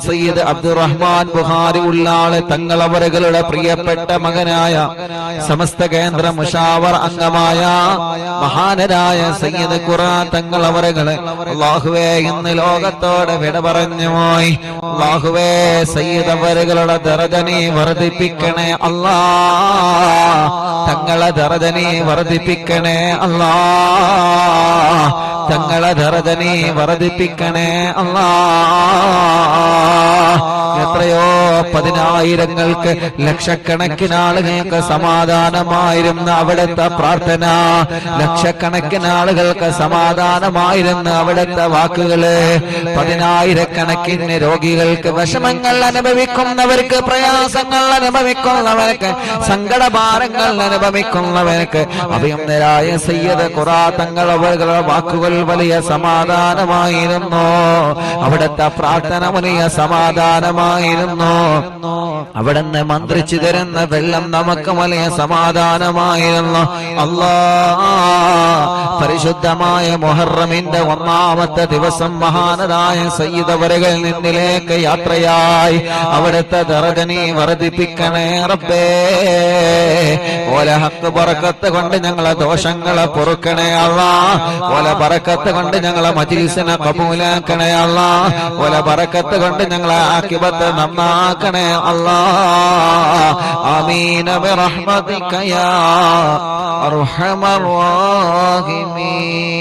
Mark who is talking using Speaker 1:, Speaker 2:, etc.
Speaker 1: സയ്യിദ് അബ്ദുറഹ്മാൻ ബുഹാരി ഉള്ളാൾ തങ്ങളവറുകളുടെ പ്രിയപ്പെട്ട മകനായ സമസ്ത കേന്ദ്ര മുഷാവർ അംഗമായ മഹാനരായ സയ്യിദ് ഖുറാൻ തങ്ങളവറുകൾ അള്ളാഹുവേ ഇന്ന് ലോകത്തോടെ വിട പറഞ്ഞു പോയി അള്ളാഹുവേ സയ്യിദ് അവരുകളുടെ ദറജനെ വർദ്ധിപ്പിക്കണേ അല്ലാ. തങ്ങളെ ദറജനെ വർദ്ധിപ്പിക്കണേ അല്ലാ. തങ്ങളെ ധരതനെ വർദ്ധിപ്പിക്കണേ എത്രയോ പതിനായിരങ്ങൾക്ക് ലക്ഷക്കണക്കിന് ആളുകൾക്ക് സമാധാനമായിരുന്ന അവിടുത്തെ പ്രാർത്ഥന ലക്ഷക്കണക്കിന് ആളുകൾക്ക് സമാധാനമായിരുന്ന അവിടുത്തെ വാക്കുകൾ പതിനായിരക്കണക്കിന് രോഗികൾക്ക് വിഷമങ്ങൾ അനുഭവിക്കുന്നവർക്ക് പ്രയാസങ്ങൾ അനുഭവിക്കുന്നവർക്ക് സങ്കടഭാരങ്ങൾ അനുഭവിക്കുന്നവർക്ക് അഭിയന്തരായ സയ്യദ് കുറാ തങ്ങൾ അവരുടെ വാക്കുകൾ വലിയ സമാധാനമായിരുന്നു. അവിടുത്തെ പ്രാർത്ഥന വലിയ സമാധാനമായിരുന്നു. അവിടുന്ന് മന്ത്രിച്ചു തരുന്ന വെള്ളം നമുക്ക് വലിയ സമാധാനമായിരുന്നു. അല്ലാ പരിശുദ്ധമായ മൊഹറമിന്റെ ഒന്നാമത്തെ ദിവസം മഹാനരായ സയ്യിദവരകൾ നിന്നിലേക്ക് യാത്രയായി. അവിടുത്തെ ദറകനെ വർദ്ധിപ്പിക്കണേ റബ്ബേ. ഓല ഹക്ക് പറക്കത്ത് കൊണ്ട് ഞങ്ങളെ ദോഷങ്ങളെ പൊറുക്കണേ അല്ല ഓല പറക്കത്ത് കൊണ്ട് ഞങ്ങളെ മജീസിനെ കബൂലാക്കണേ അല്ല ഓല പറക്കത്ത് കൊണ്ട് ഞങ്ങളെ ആക്കിബത്ത് നന്നാക്കണേ അല്ലാ ആമീന യാ അർഹമർ റഹീമീൻ